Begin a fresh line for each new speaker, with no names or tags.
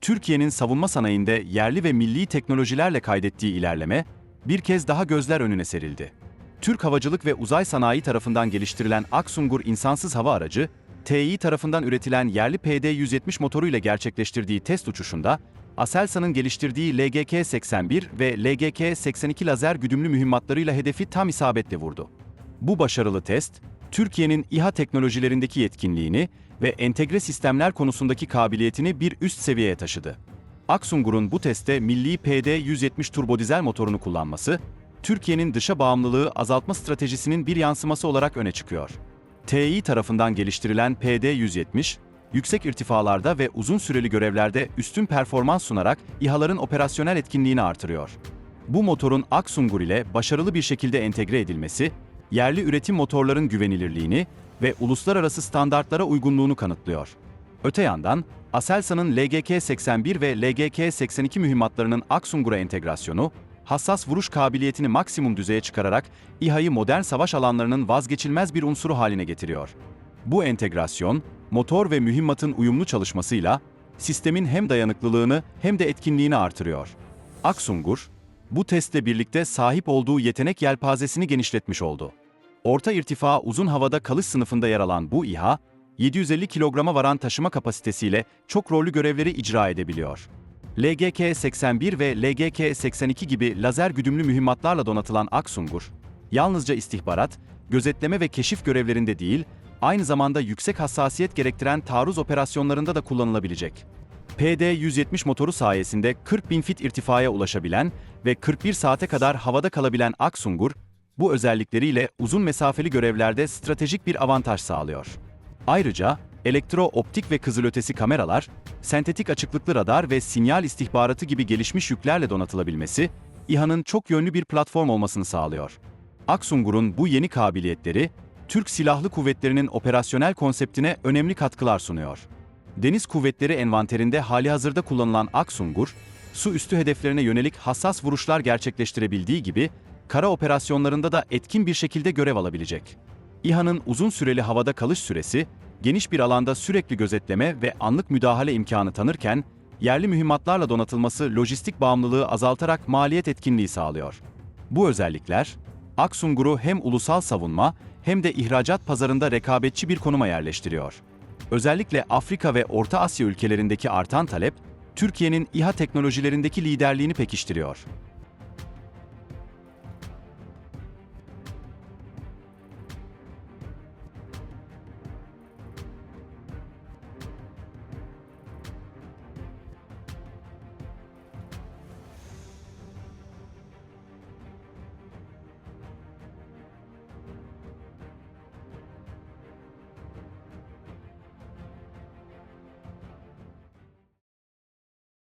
Türkiye'nin savunma sanayinde yerli ve milli teknolojilerle kaydettiği ilerleme bir kez daha gözler önüne serildi. Türk Havacılık ve Uzay Sanayi tarafından geliştirilen Aksungur insansız hava aracı, Tİ tarafından üretilen yerli PD-170 motoruyla gerçekleştirdiği test uçuşunda, Aselsan'ın geliştirdiği LGK-81 ve LGK-82 lazer güdümlü mühimmatlarıyla hedefi tam isabetle vurdu. Bu başarılı test, Türkiye'nin İHA teknolojilerindeki yetkinliğini ve entegre sistemler konusundaki kabiliyetini bir üst seviyeye taşıdı. Aksungur'un bu testte milli PD-170 turbodizel motorunu kullanması, Türkiye'nin dışa bağımlılığı azaltma stratejisinin bir yansıması olarak öne çıkıyor. Tİ tarafından geliştirilen PD-170, yüksek irtifalarda ve uzun süreli görevlerde üstün performans sunarak İHA'ların operasyonel etkinliğini artırıyor. Bu motorun Aksungur ile başarılı bir şekilde entegre edilmesi, yerli üretim motorların güvenilirliğini ve uluslararası standartlara uygunluğunu kanıtlıyor. Öte yandan, Aselsan'ın LGK-81 ve LGK-82 mühimmatlarının Aksungur'a entegrasyonu, hassas vuruş kabiliyetini maksimum düzeye çıkararak İHA'yı modern savaş alanlarının vazgeçilmez bir unsuru haline getiriyor. Bu entegrasyon, motor ve mühimmatın uyumlu çalışmasıyla sistemin hem dayanıklılığını hem de etkinliğini artırıyor. Aksungur, bu testle birlikte sahip olduğu yetenek yelpazesini genişletmiş oldu. Orta irtifa uzun havada kalış sınıfında yer alan bu İHA, 750 kilograma varan taşıma kapasitesiyle çok rollü görevleri icra edebiliyor. LGK-81 ve LGK-82 gibi lazer güdümlü mühimmatlarla donatılan Aksungur, yalnızca istihbarat, gözetleme ve keşif görevlerinde değil, aynı zamanda yüksek hassasiyet gerektiren taarruz operasyonlarında da kullanılabilecek. PD-170 motoru sayesinde 40 bin fit irtifaya ulaşabilen ve 41 saate kadar havada kalabilen Aksungur, bu özellikleriyle uzun mesafeli görevlerde stratejik bir avantaj sağlıyor. Ayrıca elektro-optik ve kızılötesi kameralar, sentetik açıklıklı radar ve sinyal istihbaratı gibi gelişmiş yüklerle donatılabilmesi, İHA'nın çok yönlü bir platform olmasını sağlıyor. Aksungur'un bu yeni kabiliyetleri, Türk Silahlı Kuvvetleri'nin operasyonel konseptine önemli katkılar sunuyor. Deniz Kuvvetleri envanterinde halihazırda kullanılan Aksungur, su üstü hedeflerine yönelik hassas vuruşlar gerçekleştirebildiği gibi, kara operasyonlarında da etkin bir şekilde görev alabilecek. İHA'nın uzun süreli havada kalış süresi, geniş bir alanda sürekli gözetleme ve anlık müdahale imkanı tanırken, yerli mühimmatlarla donatılması lojistik bağımlılığı azaltarak maliyet etkinliği sağlıyor. Bu özellikler, Aksungur'u hem ulusal savunma hem de ihracat pazarında rekabetçi bir konuma yerleştiriyor. Özellikle Afrika ve Orta Asya ülkelerindeki artan talep, Türkiye'nin İHA teknolojilerindeki liderliğini pekiştiriyor.